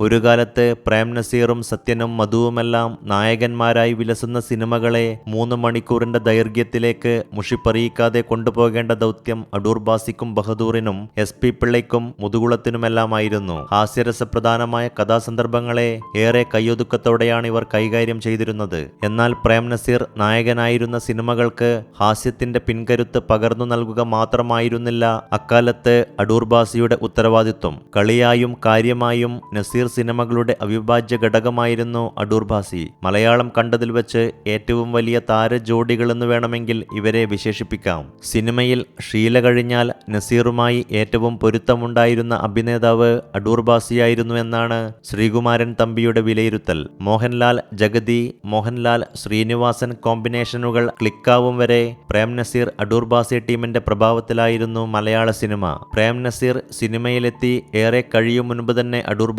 ഒരു കാലത്ത് പ്രേം നസീറും സത്യനും മധുവുമെല്ലാം നായകന്മാരായി വിലസുന്ന സിനിമകളെ മൂന്ന് മണിക്കൂറിന്റെ ദൈർഘ്യത്തിലേക്ക് മുഷിപ്പറിയിക്കാതെ കൊണ്ടുപോകേണ്ട ദൗത്യം അടൂർ ബാസിക്കും ബഹദൂറിനും എസ് പി പിള്ളയ്ക്കും മുതുകുളത്തിനുമെല്ലാമായിരുന്നു. ഹാസ്യരസപ്രധാനമായ കഥാസന്ദർഭങ്ങളെ ഏറെ കയ്യൊതുക്കത്തോടെയാണ് ഇവർ കൈകാര്യം ചെയ്തിരുന്നത്. എന്നാൽ പ്രേം നസീർ നായകനായിരുന്ന സിനിമകൾക്ക് ഹാസ്യത്തിന്റെ പിൻകരുത്ത് പകർന്നു നൽകുക മാത്രമായിരുന്നില്ല അക്കാലത്ത് അടൂർബാസിയുടെ ഉത്തരവാദിത്വം. കളിയായും കാര്യമായും നസീർ സിനിമകളുടെ അവിഭാജ്യ ഘടകമായിരുന്നു അടൂർ ഭാസി. മലയാളം കണ്ടതിൽ വെച്ച് ഏറ്റവും വലിയ താരജോഡികളെന്ന് വേണമെങ്കിൽ ഇവരെ വിശേഷിപ്പിക്കാം. സിനിമയിൽ ഷീല കഴിഞ്ഞാൽ നസീറുമായി ഏറ്റവും പൊരുത്തമുണ്ടായിരുന്ന അഭിനേതാവ് അടൂർ ഭാസിയായിരുന്നു എന്നാണ് ശ്രീകുമാരൻ തമ്പിയുടെ വിലയിരുത്തൽ. മോഹൻലാൽ ജഗതി മോഹൻലാൽ ശ്രീനിവാസൻ കോമ്പിനേഷനുകൾ ക്ലിക്കാവും വരെ പ്രേം നസീർ അടൂർ ഭാസി ടീമിന്റെ പ്രഭാവത്തിലായിരുന്നു മലയാള സിനിമ. പ്രേം നസീർ സിനിമയിലെത്തി ഏറെ കഴിയും മുൻപ് തന്നെ അടൂർ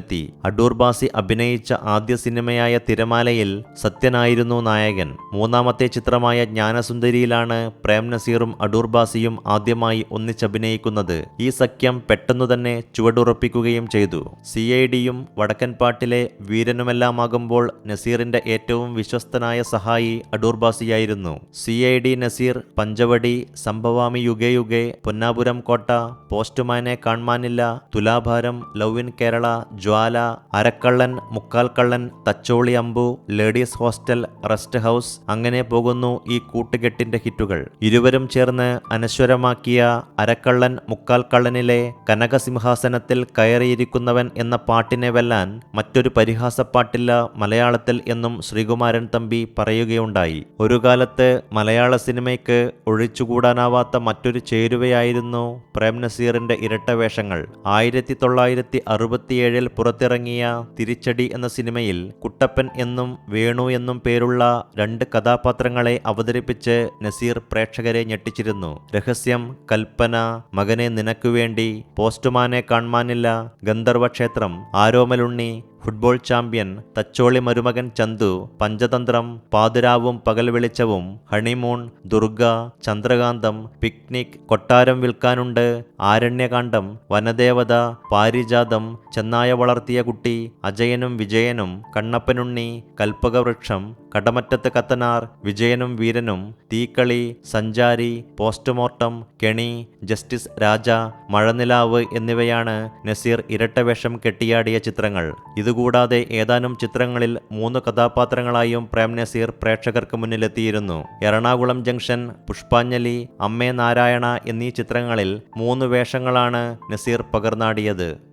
ബാസിയുമെത്തി അടൂർ ബാസി അഭിനയിച്ച ആദ്യ സിനിമയായ തിരമാലയിൽ സത്യനായിരുന്നു നായകൻ. മൂന്നാമത്തെ ചിത്രമായ ജ്ഞാനസുന്ദരിയിലാണ് പ്രേം നസീറും അടൂർ ബാസിയും ആദ്യമായി ഒന്നിച്ചഭിനയിക്കുന്നത്. ഈ സഖ്യം പെട്ടെന്നു തന്നെ ചുവടുറപ്പിക്കുകയും ചെയ്തു. സി ഐ ഡിയും വടക്കൻപാട്ടിലെ വീരനുമെല്ലാമാകുമ്പോൾ നസീറിന്റെ ഏറ്റവും വിശ്വസ്തനായ സഹായി Adoor ബാസിയായിരുന്നു. C I D Nazir Panchavadi Sambhavami Yuge Yuge Ponnapuram Kotta പോസ്റ്റ്മാനെ കാൺമാനില്ല Thulabharam love in Kerala Jwala Arakkallan Mukkal Kallan Thacholi Ambu ladies hostel rest house അങ്ങനെ പോകുന്നു ഈ കൂട്ടുകെട്ടിന്റെ ഹിറ്റുകൾ. ഇരുവരും ചേർന്ന് അനശ്വരമാക്കിയ അരക്കള്ളൻ മുക്കാൽ കള്ളനിലെ കനകസിംഹാസനത്തിൽ കയറിയിരിക്കുന്നവൻ എന്ന പാട്ടിനെ വെല്ലാൻ മറ്റൊരു പരിഹാസപ്പാട്ടില്ല മലയാളത്തിൽ എന്നും ശ്രീകുമാരൻ തമ്പി പറയുകയുണ്ടായി. ഒരു കാലത്ത് മലയാള സിനിമയ്ക്ക് ഒഴിച്ചുകൂടാനാവാത്ത മറ്റൊരു ചേരുവയായിരുന്നു പ്രേം നസീറിന്റെ ഇരട്ട വേഷങ്ങൾ ആയിരത്തി തൊള്ളായിരത്തി അറുപത്തിയേഴിൽ പുറത്തിറങ്ങിയ തിരിച്ചടി എന്ന സിനിമയിൽ കുട്ടപ്പൻ എന്നും വേണു എന്നും പേരുള്ള രണ്ട് കഥാപാത്രങ്ങളെ അവതരിപ്പിച്ച് നസീർ പ്രേക്ഷകരെ ഞെട്ടിച്ചിരുന്നു. രഹസ്യം കൽപ്പന മകനെ നിനക്കുവേണ്ടി പോസ്റ്റുമാനെ കാണാനില്ല ഗന്ധർവ ക്ഷേത്രം ആരോമലുണ്ണി ഫുട്ബോൾ ചാമ്പ്യൻ തച്ചോളി മരുമകൻ ചന്തു പഞ്ചതന്ത്രം പാതിരാവും പകൽ വെളിച്ചവും ഹണിമൂൺ ദുർഗ ചന്ദ്രകാന്തം പിക്നിക് കൊട്ടാരം വിൽക്കാനുണ്ട് ആരണ്യകാന്ഡം വനദേവത പാരിജാതം ചെന്നായ വളർത്തിയ കുട്ടി അജയനും വിജയനും കണ്ണപ്പനുണ്ണി കൽപ്പകവൃക്ഷം കടമറ്റത്ത് കത്തനാർ വിജയനും വീരനും തീക്കളി സഞ്ചാരി പോസ്റ്റ്മോർട്ടം കെണി ജസ്റ്റിസ് രാജ മഴനിലാവ് എന്നിവയാണ് നസീർ ഇരട്ടവേഷം കെട്ടിയാടിയ ചിത്രങ്ങൾ. ഇതുകൂടാതെ ഏതാനും ചിത്രങ്ങളിൽ മൂന്ന് കഥാപാത്രങ്ങളായും പ്രേം നസീർ പ്രേക്ഷകർക്ക് മുന്നിലെത്തിയിരുന്നു. എറണാകുളം ജംഗ്ഷൻ പുഷ്പാഞ്ജലി അമ്മേ നാരായണ എന്നീ ചിത്രങ്ങളിൽ മൂന്ന് വേഷങ്ങളാണ് നസീർ പകർന്നാടിയത്.